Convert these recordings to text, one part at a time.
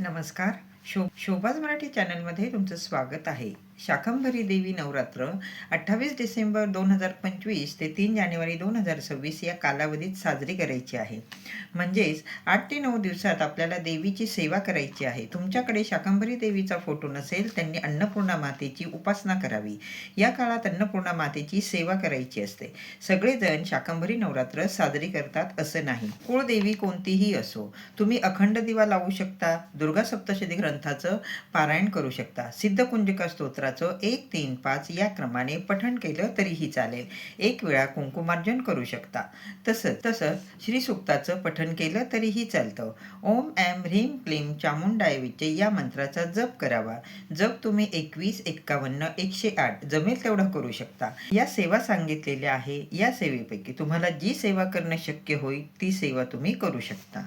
नमस्कार. शो शोभाज मराठी चॅनलमध्ये तुमचं स्वागत आहे. शाकंभरी देवी नवरात्र अठ्ठावीस डिसेंबर दोन हजार पंचवीस ते तीन जानेवारी दोन हजार सव्वीस या कालावधीत साजरी करायची आहे. म्हणजेच आठ ते नऊ दिवसात आपल्याला देवीची सेवा करायची आहे. तुमच्याकडे शाकंभरी देवीचा फोटो नसेल त्यांनी अन्नपूर्णा मातेची उपासना करावी. या काळात अन्नपूर्णा मातेची सेवा करायची असते. सगळेजण शाकंभरी नवरात्र साजरी करतात असं नाही. कुळदेवी कोणतीही असो तुम्ही अखंड दिवा लावू शकता दुर्गा सप्तशती ग्रंथाचं पारायण करू शकता. सिद्धकुंजिका मंत्राचं एक तीन पाच या क्रमाने पठण केलं तरीही चालेल. एक वेळा कुंकुमार्जन करू शकता. तसंच तसंच श्रीसुक्ताचं पठण केलं तरीही चालतं. ओम ॲम ह्रीम क्लीम चामुंडाय विचे या मंत्राचा जप करावा. जप तुम्ही एकवीस एक्कावन्न एकशे आठ जमेल तेवढं करू शकता. या सेवा सांगितलेल्या आहे. या सेवेपैकी तुम्हाला जी सेवा करणं शक्य होईल ती सेवा तुम्ही करू शकता.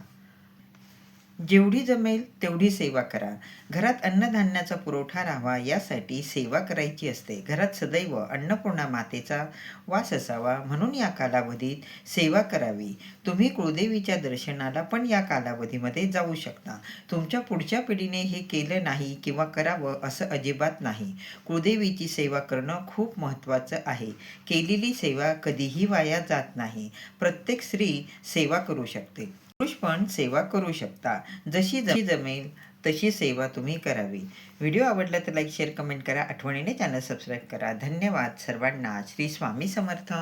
जेवढी जमेल तेवढी सेवा करा. घरात अन्नधान्याचा पुरवठा राहावा यासाठी सेवा करायची असते. घरात सदैव अन्नपूर्णा मातेचा वास असावा. म्हणून या कालावधीत सेवा करावी. तुम्ही कुळदेवीच्या दर्शनाला पण या कालावधीमध्ये जाऊ शकता. तुमच्या पुढच्या पिढीने हे केलं नाही किंवा करावं असं अजिबात नाही. कुळदेवीची सेवा करणं खूप महत्त्वाचं आहे. केलेली सेवा कधीही वाया जात नाही. प्रत्येक स्त्री सेवा करू शकते. पुरुष पण सेवा करू शकता. जशी जशी जमेल तशी सेवा तुम्ही करावी. व्हिडिओ आवडला तर लाईक शेअर कमेंट करा. आठवणीने चॅनल सबस्क्राईब करा. धन्यवाद. सर्वांना श्री स्वामी समर्थ.